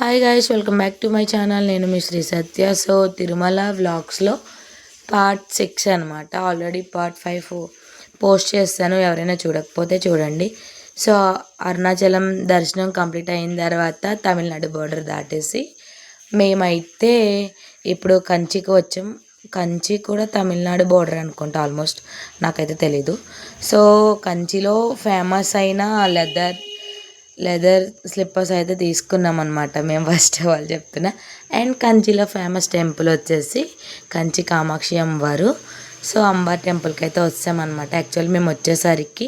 Hi guys welcome back to my channel నేను మీ Sri Satya. So Tirumala వ్లాగ్స్లో పార్ట్ సిక్స్ అనమాట ఆల్రెడీ పార్ట్ ఫైవ్ పోస్ట్ చేస్తాను. ఎవరైనా చూడకపోతే చూడండి. సో అరుణాచలం దర్శనం కంప్లీట్ అయిన తర్వాత తమిళనాడు బోర్డర్ దాటేసి మేమైతే ఇప్పుడు కంచికి వచ్చాం. కంచి కూడా తమిళనాడు బోర్డర్ అనుకుంటా ఆల్మోస్ట్ నాకైతే తెలీదు. సో కంచిలో ఫేమస్ అయిన లెదర్ లెదర్ స్లిప్పర్స్ అయితే తీసుకున్నాం అనమాట మేము ఫస్ట్ ఆఫ్ ఆల్ చెప్తున్నా అండ్ కంచిలో ఫేమస్ టెంపుల్ వచ్చేసి కంచి కామాక్షి అమ్మవారు. సో అమ్మవారి టెంపుల్కి అయితే వచ్చామన్నమాట. యాక్చువల్లీ మేము వచ్చేసరికి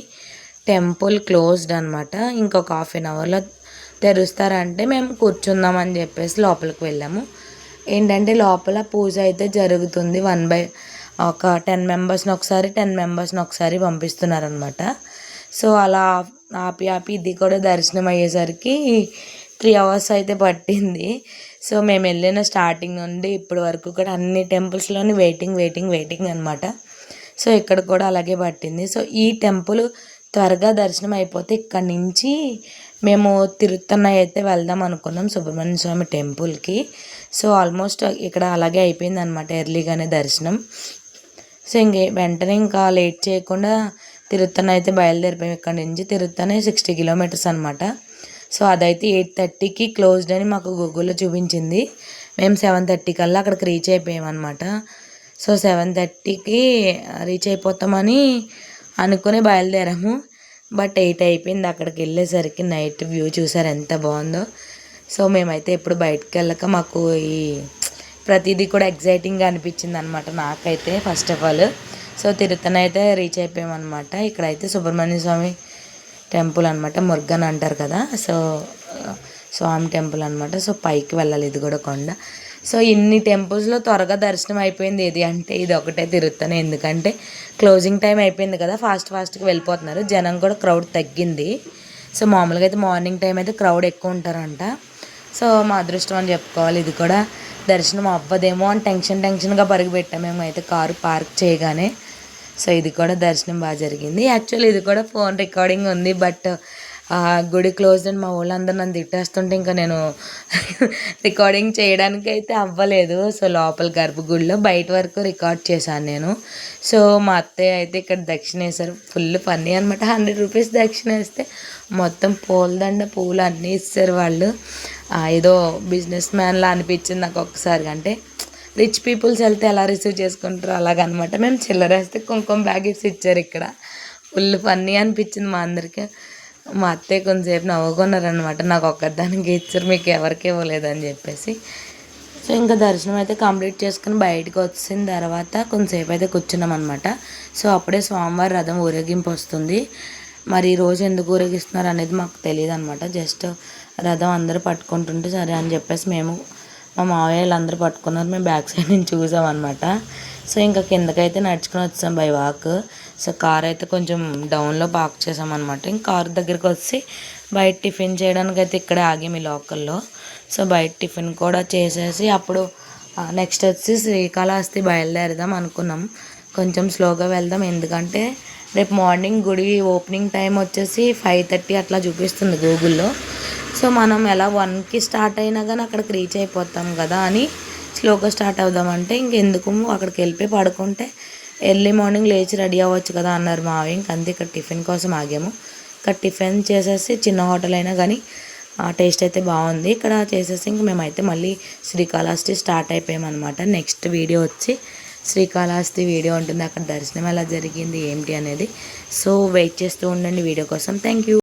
టెంపుల్ క్లోజ్డ్ అనమాట ఇంకొక హాఫ్ అన్ అవర్లో తెరుస్తారంటే మేము కూర్చుందామని చెప్పేసి లోపలికి వెళ్ళాము. ఏంటంటే లోపల పూజ అయితే జరుగుతుంది. వన్ బై ఒక టెన్ మెంబర్స్ని ఒకసారి టెన్ మెంబర్స్ని ఒకసారి పంపిస్తున్నారనమాట సో అలా ఆపి ఆపి ఇది కూడా దర్శనం అయ్యేసరికి త్రీ అవర్స్ అయితే పట్టింది. సో మేము వెళ్ళిన స్టార్టింగ్ నుండి ఇప్పటి వరకు కూడా అన్ని టెంపుల్స్లోని వెయిటింగ్ వెయిటింగ్ వెయిటింగ్ అనమాట సో ఇక్కడ కూడా అలాగే పట్టింది. సో ఈ టెంపుల్ త్వరగా దర్శనం అయిపోతే ఇక్కడ నుంచి మేము తిరుత్తన్నయ్య అయితే వెళ్దాం అనుకున్నాం సుబ్రహ్మణ్య స్వామి టెంపుల్కి సో ఆల్మోస్ట్ ఇక్కడ అలాగే అయిపోయింది అనమాట ఎర్లీగానే దర్శనం. సో ఇంక వెంటనే ఇంకా లేట్ చేయకుండా తిరుత్తన అయితే బయలుదేరిపోయాం ఇక్కడ నుంచి. తిరుత్తనే సిక్స్టీ కిలోమీటర్స్ అనమాట సో అదైతే ఎయిట్ థర్టీకి క్లోజ్డ్ అని మాకు గూగుల్లో చూపించింది. మేము సెవెన్ థర్టీ కల్లా అక్కడికి రీచ్ అయిపోయాం అనమాట సో సెవెన్ థర్టీకి రీచ్ అయిపోతామని అనుకుని బయలుదేరాము. బట్ ఎయిట్ అయిపోయింది అక్కడికి వెళ్ళేసరికి నైట్ వ్యూ చూసారు ఎంత బాగుందో. సో మేమైతే ఎప్పుడు బయటకు వెళ్ళక మాకు ఈ ప్రతిదీ కూడా ఎగ్జైటింగ్గా అనిపించింది అనమాట నాకైతే first of all so Tiruttani అయితే రీచ్ అయిపోయామన్నమాట ఇక్కడైతే సుబ్రహ్మణ్య స్వామి టెంపుల్ అనమాట మురుగన్ అంటారు కదా. సో స్వామి టెంపుల్ అనమాట సో పైకి వెళ్ళాలి ఇది కూడా కొండ. సో ఇన్ని టెంపుల్స్లో త్వరగా దర్శనం అయిపోయింది ఏది అంటే ఇది ఒకటే తిరుగుతాను ఎందుకంటే క్లోజింగ్ టైం అయిపోయింది కదా ఫాస్ట్ ఫాస్ట్గా వెళ్ళిపోతున్నారు. జనం కూడా క్రౌడ్ తగ్గింది. సో మామూలుగా అయితే మార్నింగ్ టైం అయితే క్రౌడ్ ఎక్కువ ఉంటారంట. సో మా అదృష్టం అని చెప్పుకోవాలి. ఇది కూడా దర్శనం అవ్వదేమో అని టెన్షన్ టెన్షన్గా పరుగుపెట్టాము మేమైతే మేము అయితే కారు పార్క్ చేయగానే. సో ఇది కూడా దర్శనం బాగా జరిగింది. యాక్చువల్లీ ఇది కూడా ఫోన్ రికార్డింగ్ ఉంది. బట్ గుడి క్లోజ్ అని మా వాళ్ళందరూ నన్ను తిట్టేస్తుంటే ఇంకా నేను రికార్డింగ్ చేయడానికి అయితే అవ్వలేదు. సో లోపల గర్భగుడిలో బయట వరకు రికార్డ్ చేశాను నేను. సో మా అత్తయ్య అయితే ఇక్కడ దక్షిణ వేశారు ఫుల్ పన్నీ అనమాట హండ్రెడ్ రూపీస్ దక్షిణ వేస్తే మొత్తం పూలదండ పూలు అన్నీ ఇస్తారు వాళ్ళు. ఏదో బిజినెస్ మ్యాన్లా అనిపించింది నాకు ఒకసారి అంటే రిచ్ పీపుల్స్ వెళ్తే ఎలా రిసీవ్ చేసుకుంటారో అలాగనమాట. మేము చిల్లరేస్తే కుంకుమ బ్యాగెట్స్ ఇచ్చారు ఇక్కడ. ఫుల్ ఫన్నీ అనిపించింది మా అందరికీ. మా అత్తయ్య కొంచెంసేపు నవ్వుకున్నారనమాట. నాకు ఒక్కదానికి ఇచ్చారు మీకు ఎవరికి ఇవ్వలేదని చెప్పేసి. సో ఇంకా దర్శనం అయితే కంప్లీట్ చేసుకుని బయటకు వచ్చిన తర్వాత కొంతసేపు అయితే కూర్చున్నాం అనమాట సో అప్పుడే స్వామివారి రథం ఊరేగింపు వస్తుంది. మరి ఈరోజు ఎందుకు ఊరేగిస్తున్నారు అనేది మాకు తెలియదు అనమాట జస్ట్ రథం అందరూ పట్టుకుంటుంటే సరే అని చెప్పేసి మేము మా మావయ్య అందరూ పట్టుకున్నారు. మేము బ్యాక్ సైడ్ నుంచి చూసాం అనమాట సో ఇంకా కిందకైతే నడుచుకుని వచ్చాం బై వాక్. సో కార్ అయితే కొంచెం డౌన్లో పార్క్ చేసామన్నమాట ఇంకా కార్ దగ్గరికి వచ్చి బయట టిఫిన్ చేయడానికి అయితే ఇక్కడే ఆగాము ఈ లోకల్లో సో బయట టిఫిన్ కూడా చేసేసి అప్పుడు నెక్స్ట్ వచ్చి శ్రీకాళహస్తి బయలుదేరదాం అనుకున్నాం. కొంచెం స్లోగా వెళ్దాం. ఎందుకంటే రేపు మార్నింగ్ గుడి ఓపెనింగ్ టైం వచ్చేసి ఫైవ్ థర్టీ అట్లా చూపిస్తుంది గూగుల్లో. సో మనం ఎలా వన్కి స్టార్ట్ అయినా కానీ అక్కడికి రీచ్ అయిపోతాం కదా అని స్లోగా స్టార్ట్ అవుదామంటే ఇంకెందుకు అక్కడికి వెళ్ళిపోయి పడుకుంటే ఎర్లీ మార్నింగ్ లేచి రెడీ అవ్వచ్చు కదా అన్నారు మావి ఇంకంతే ఇక్కడ టిఫిన్ కోసం ఆగాము. ఇక్కడ టిఫిన్ చేసేసి చిన్న హోటల్ అయినా కానీ టేస్ట్ అయితే బాగుంది. ఇక్కడ చేసేసి ఇంక మేమైతే మళ్ళీ శ్రీకాళహస్తి స్టార్ట్ అయిపోయామన్నమాట. నెక్స్ట్ వీడియో వచ్చి శ్రీకాళహస్తి వీడియో ఉంటుంది. అక్కడ దర్శనం ఎలా జరిగింది ఏంటి అనేది. సో వెయిట్ చేస్తూ ఉండండి వీడియో కోసం. Thank you